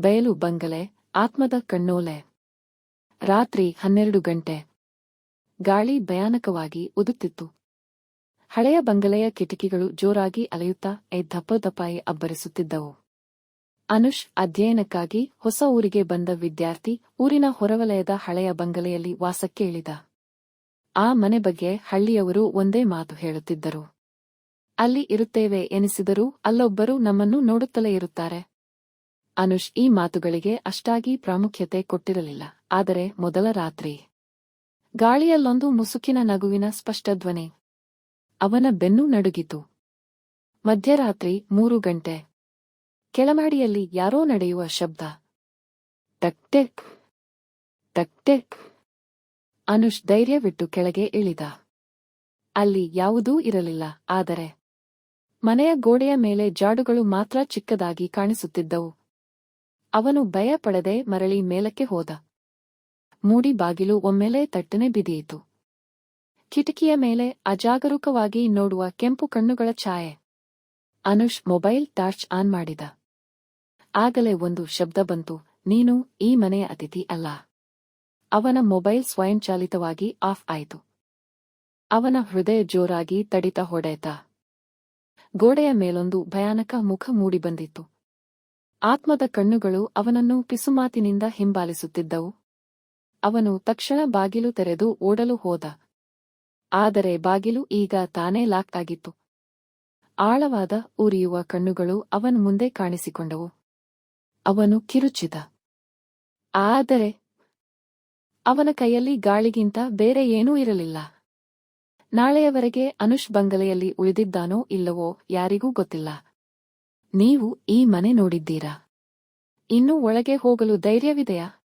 ಬಯಲು ಬಂಗಲೆ, ಆತ್ಮದ ಕಣ್ಣೋಲೆ. ರಾತ್ರಿ ಹನ್ನೆರಡು ಗಂಟೆ. ಗಾಳಿ ಭಯಾನಕವಾಗಿ ಉದುತ್ತಿತ್ತು. ಹಳೆಯ ಬಂಗಲೆಯ ಕಿಟಕಿಗಳು ಜೋರಾಗಿ ಅಲೆಯುತ್ತಾ ಎ ದಪ್ಪ ಅಬ್ಬರಿಸುತ್ತಿದ್ದವು. ಅನುಷ್ ಅಧ್ಯಯನಕ್ಕಾಗಿ ಹೊಸ ಊರಿಗೆ ಬಂದ ವಿದ್ಯಾರ್ಥಿ ಊರಿನ ಹೊರವಲಯದ ಹಳೆಯ ಬಂಗಲೆಯಲ್ಲಿ ವಾಸಕ್ಕೆ ಇಳಿದ. ಆ ಮನೆ ಬಗ್ಗೆ ಹಳ್ಳಿಯವರು ಒಂದೇ ಮಾತು ಹೇಳುತ್ತಿದ್ದರು. ಅಲ್ಲಿ ಇರುತ್ತೇವೆ ಎನಿಸಿದರೂ ಅಲ್ಲೊಬ್ಬರು ನಮ್ಮನ್ನು ನೋಡುತ್ತಲೇ ಇರುತ್ತಾರೆ. ಅನುಷ್ ಈ ಮಾತುಗಳಿಗೆ ಅಷ್ಟಾಗಿ ಪ್ರಾಮುಖ್ಯತೆ ಕೊಟ್ಟಿರಲಿಲ್ಲ. ಆದರೆ ಮೊದಲ ರಾತ್ರಿ. ಗಾಳಿಯಲ್ಲೊಂದು ಮುಸುಕಿನ ನಗುವಿನ ಸ್ಪಷ್ಟ ಧ್ವನಿ. ಅವನ ಬೆನ್ನು ನಡುಗಿತು. ಮಧ್ಯರಾತ್ರಿ ಮೂರು ಗಂಟೆ. ಕೆಳಮಾಡಿಯಲ್ಲಿ ಯಾರೋ ನಡೆಯುವ ಶಬ್ದ. ಟಕ್ ಟೆಕ್. ಟಕ್ ಟೆಕ್. ಅನುಷ್ ಧೈರ್ಯವಿಟ್ಟು ಕೆಳಗೆ ಇಳಿದ. ಅಲ್ಲಿ ಯಾವುದೂ ಇರಲಿಲ್ಲ, ಆದರೆ ಮನೆಯ ಗೋಡೆಯ ಮೇಲೆ ಜಾಡುಗಳು ಮಾತ್ರ ಚಿಕ್ಕದಾಗಿ ಕಾಣಿಸುತ್ತಿದ್ದವು. ಅವನು ಭಯ ಪಡದೆ ಮರಳಿ ಮೇಲಕ್ಕೆ ಹೋದ. ಮೂಡಿ ಬಾಗಿಲು ಒಮ್ಮೆಲೆ ತಟ್ಟನೆ ಬಿದಿಯಿತು. ಕಿಟಕಿಯ ಮೇಲೆ ಅಜಾಗರೂಕವಾಗಿ ನೋಡುವ ಕೆಂಪು ಕಣ್ಣುಗಳ ಛಾಯೆ. ಅನುಷ್ ಮೊಬೈಲ್ ಟಾರ್ಚ್ ಆನ್ ಮಾಡಿದ. ಆಗಲೇ ಒಂದು ಶಬ್ದ ಬಂತು, ನೀನು ಈ ಮನೆಯ ಅತಿಥಿ ಅಲ್ಲ. ಅವನ ಮೊಬೈಲ್ ಸ್ವಯಂಚಾಲಿತವಾಗಿ ಆಫ್ ಆಯಿತು. ಅವನ ಹೃದಯ ಜೋರಾಗಿ ತಡಿತ ಹೊಡೆತ. ಗೋಡೆಯ ಮೇಲೊಂದು ಭಯಾನಕ ಮುಖ ಮೂಡಿಬಂದಿತ್ತು ಆತ್ಮದ ಕಣ್ಣುಗಳು ಅವನನ್ನು ಪಿಸುಮಾತಿನಿಂದ ಹಿಂಬಾಲಿಸುತ್ತಿದ್ದವು. ಅವನು ತಕ್ಷಣ ಬಾಗಿಲು ತೆರೆದು ಓಡಲು ಹೋದ. ಆದರೆ ಬಾಗಿಲು ಈಗ ತಾನೇ ಲಾಕ್ ಆಗಿತ್ತು. ಆಳವಾದ ಉರಿಯುವ ಕಣ್ಣುಗಳು ಅವನ ಮುಂದೆ ಕಾಣಿಸಿಕೊಂಡವು. ಅವನು ಕಿರುಚಿದ. ಆದರೆ ಅವನ ಕೈಯಲ್ಲಿ ಗಾಳಿಗಿಂತ ಬೇರೆ ಏನೂ ಇರಲಿಲ್ಲ. ನಾಳೆಯವರೆಗೆ ಅನುಷ್ ಬಂಗಲೆಯಲ್ಲಿ ಉಳಿದಿದ್ದಾನೋ ಇಲ್ಲವೋ ಯಾರಿಗೂ ಗೊತ್ತಿಲ್ಲ. ನೀವು ಈ ಮನೆ ನೋಡಿದ್ದೀರಾ? ಇನ್ನೂ ಒಳಗೆ ಹೋಗಲು ಧೈರ್ಯವಿದೆಯಾ?